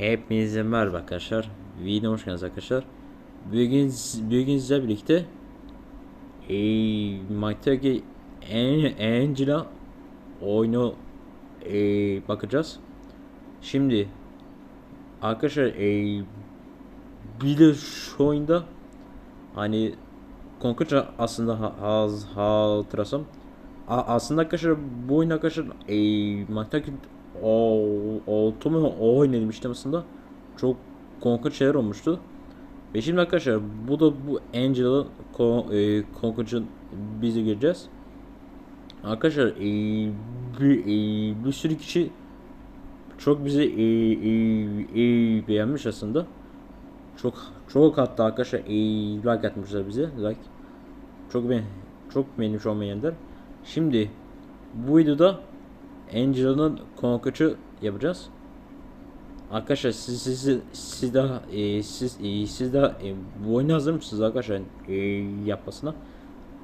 Hepinize merhaba arkadaşlar. Videoma hoş geldiniz arkadaşlar. Bugün, bugün size birlikte e, Maitake Angela oyunu e, bakacağız. Şimdi arkadaşlar e, bir de şu oyunda hani konkret aslında haz hatırlasam aslında arkadaşlar bu oyun arkadaşlar e, Maitake 6 mı o oynadığım aslında çok konkret şeyler olmuştu. Ve şimdi arkadaşlar bu da bu Angel'ın e, Conqueror'ın bize gireceğiz. Arkadaşlar e, bir, e, bir sürü kişi çok bizi e, e, e, beğenmiş aslında. Çok çok hatta arkadaşlar e, like atmışlar bize like. Çok ben çok beğenmiş olmayanlar. Şimdi bu videoda Angela'nın konkaçı yapacağız. Arkadaşlar siz siz siz daha e, siz e, siz daha e, bu oyuna hazır mısınız arkadaşlar e, yapmasına?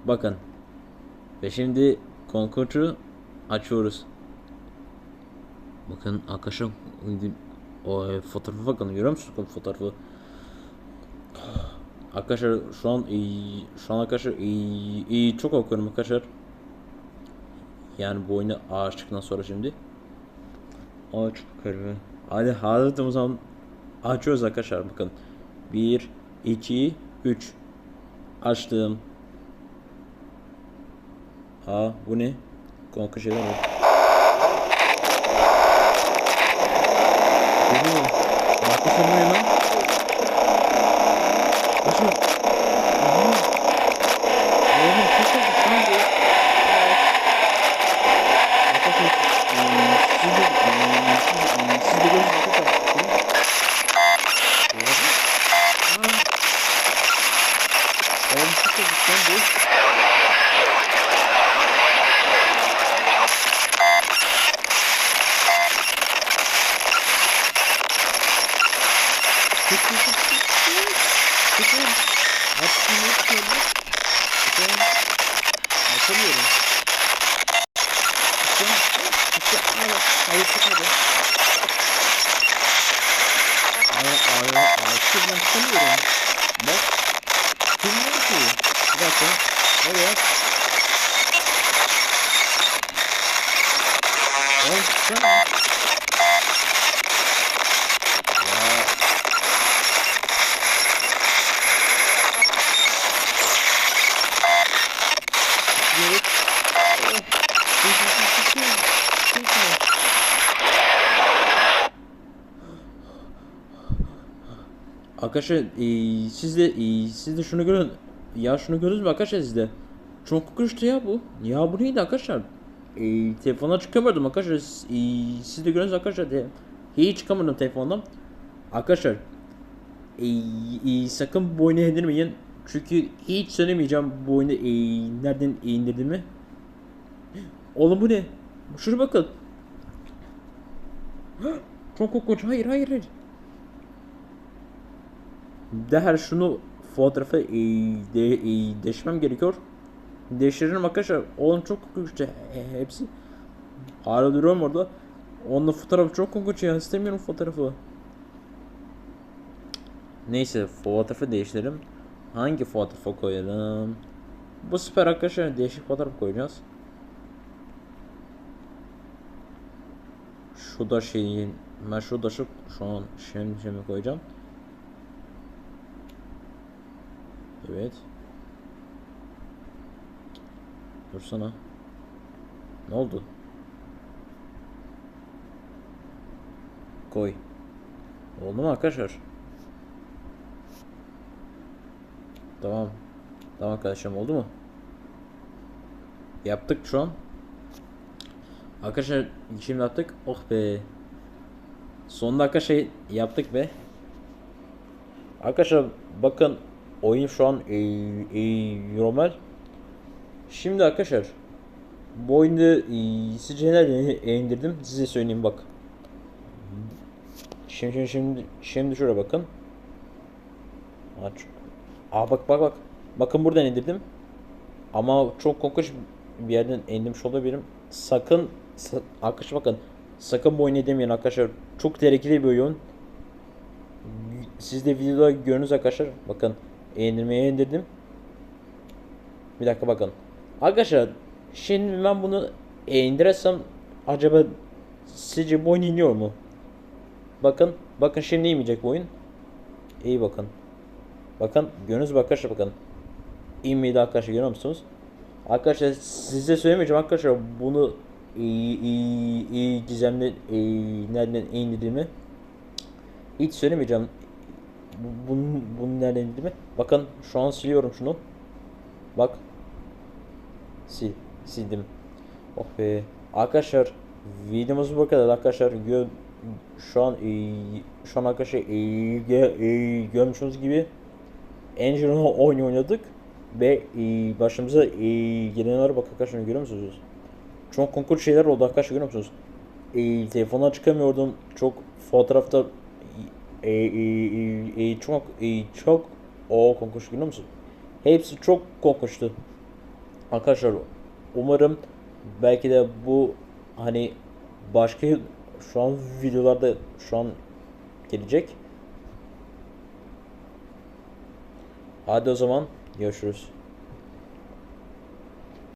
Bakın. Ve şimdi konkaçı açıyoruz. Bakın arkadaşlar o e, fotoğrafa bakın görüyor musunuz fotoğrafı? Arkadaşlar şu an e, şu an arkadaşlar e, e, çok okuyorum arkadaşlar. Yani bu oyunu açtıktan sonra şimdi. Aç bakalım. Hadi hazırım o zaman açıyoruz arkadaşlar bakın. 1 2 3 açtım. Aa bu ne? Konka şeyler var. Bu ne? Arkadaşlar bu lan? Arkadaşlar. Aha. Oğlum çok korkunç lan bu. Arkadaşlar, eee, siz de, eee, siz, eee, siz de görün arkadaşlar. Bakın. Aa. Oğlum çok korkunç lan bu. Çok korkunç. Çok korkunç. Aslında ne söylüyor? Çok korkunç. Yapamıyorum. Çıktım. Çıktı. Hayır. Hayır çıkmadı. Hayır. Hayır. Hayır. Çıkmadan çıkamıyorum. Bak. Çıkmıyor ki. Dakika. Evet. Evet. Arkadaşlar eee, siz de eee, siz de şunu görün. Ya şunu görürüz mü arkadaşlar siz de? Çok korkunçtu ya bu. Ya bu neydi arkadaşlar? Eee telefona çıkamıyordum arkadaşlar. Eee, siz de görüyorsunuz arkadaşlar. De, hiç çıkamadım telefondan. Arkadaşlar eee, eee, sakın bu oyunu indirmeyin. Çünkü hiç söylemeyeceğim bu oyunu eee, nereden indirdiğimi. Oğlum bu ne? Şuna bakın. Çok korkunç. Hayır hayır hayır. Değer şunu fotoğrafı e, gerekiyor. Değiştiririm arkadaşlar. Oğlum çok korkunç. Hepsi. Hala duruyorum orada. Onun fotoğrafı çok korkunç ya. İstemiyorum fotoğrafı. Neyse fotoğrafı değiştirelim. Hangi fotoğrafı koyalım? Bu süper arkadaşlar. Değişik fotoğraf koyacağız. Şu da şeyin ben şu da şu şu an şimdi şimdi koyacağım. Evet. Dursana. Ne oldu? Koy. Oldu mu arkadaşlar? Tamam. Tamam arkadaşlarım oldu mu? Yaptık şu an. Arkadaşlar şimdi yaptık. Oh be. Son dakika şey yaptık be. Arkadaşlar bakın oyun şu an e, e, normal. Şimdi arkadaşlar bu oyunda e, sizce neler indirdim size söyleyeyim bak. Şimdi şimdi şimdi, şimdi şuraya bakın. Aç. Aa bak bak bak. Bakın buradan indirdim. Ama çok korkunç bir yerden indirmiş olabilirim. Sakın sa- arkadaşlar bakın sakın bu oyunu demeyin arkadaşlar. Çok tehlikeli bir oyun. siz de videoda görünüz arkadaşlar. Bakın indirmeye indirdim. Bir dakika bakın. Arkadaşlar şimdi ben bunu indirsem acaba sizce bu oyun iniyor mu? Bakın bakın şimdi inmeyecek bu oyun. İyi bakın. Bakın görünüz mü arkadaşlar bakın. İnmedi arkadaşlar görüyor musunuz? Arkadaşlar size söylemeyeceğim arkadaşlar bunu iyi, iyi, iyi gizemli iyi, nereden indirdiğimi hiç söylemeyeceğim. Bu- Bunun, bunun nereden indirdiğimi. Bakın şu an siliyorum şunu. Bak. Sil. Sildim. Oh be. Arkadaşlar videomuz bu kadar arkadaşlar. Gö şu an iyi, şu an arkadaşlar iyi, gö- iyi, görmüşsünüz gibi Angel'ın oyunu oynadık ve e, başımıza e, gelenlere bak arkadaşlar görüyor musunuz? Çok konkur şeyler oldu arkadaşlar görüyor musunuz? E, telefondan çıkamıyordum. Çok fotoğrafta e, e, e, e, çok e, çok o konkur görüyor musunuz? Hepsi çok korkunçtu. Arkadaşlar umarım belki de bu hani başka şu an videolarda şu an gelecek. Hadi o zaman görüşürüz.